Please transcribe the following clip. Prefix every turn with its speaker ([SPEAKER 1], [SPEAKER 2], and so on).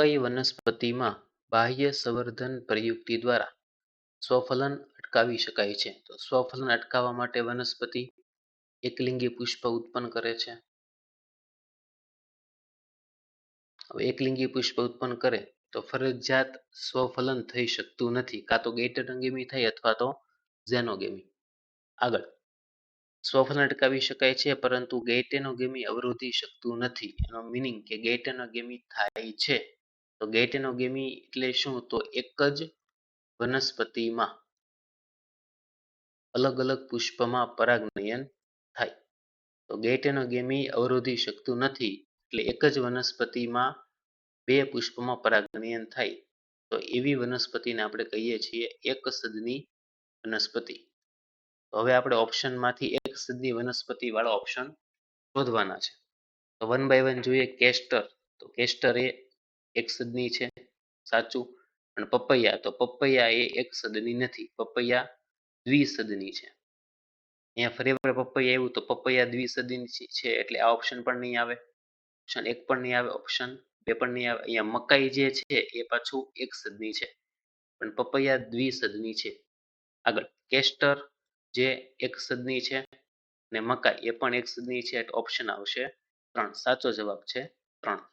[SPEAKER 1] કઈ વનસ્પતિમાં બાહ્ય સંવર્ધન પ્રયુક્તિ દ્વારા સ્વફલન અટકાવી શકાય છે? તો સ્વફલન અટકાવવા માટે વનસ્પતિ એકલિંગી પુષ્પ ઉત્પન્ન કરે છે. એકલિંગી પુષ્પ ઉત્પન્ન કરે તો ફરજિયાત સ્વફલન થઈ શકતું નથી. કાં તો ગેટરંગેમી થાય અથવા તો ઝેનોગેમી. આગળ. સ્વફલન અટકાવી શકાય છે, પરંતુ ગેટેનોગેમી અવરોધી શકતું નથી. એનો મિનિંગ કે ગેટેનોગેમી થાય છે. તો ગેટેનોગેમી એટલે શું? તો એક જ વનસ્પતિમાં અલગ અલગ પુષ્પમાં પરાગનયન થાય. તો ગેટેનોગેમી અવરોધી શકતું નથી. એટલે એક જ વનસ્પતિમાં બે પુષ્પમાં પરાગનયન થાય. તો એવી વનસ્પતિને આપણે કહીએ છીએ એક સદની વનસ્પતિ. તો હવે આપણે ઓપ્શનમાંથી એક સદની વનસ્પતિ વાળો ઓપ્શન શોધવાના છે. તો વન બાય વન જોઈએ કેસ્ટર. તો કેસ્ટર એ એક સદની છે, સાચું? પણ પપૈયા, તો પપૈયા એ એક સદની નથી, પપૈયા દ્વિસદની છે. અહીંયા ફરી વાર પપૈયા આવ્યું, તો પપૈયા દ્વિસદની છે એટલે આ ઓપ્શન પણ નહીં આવે. ઓપ્શન એક પણ નહીં આવે ઓપ્શન બે પણ નહીં આવે. અહીંયા મકાઈ જે છે, એ પાછું એક સદની છે. પણ પપૈયા દ્વિસદની છે. આગળ, કેસ્ટર જે એક સદની છે ને મકાઈ એ પણ એક સદની છે, એટલે ઓપ્શન આવશે ત્રણ. સાચો જવાબ છે ત્રણ.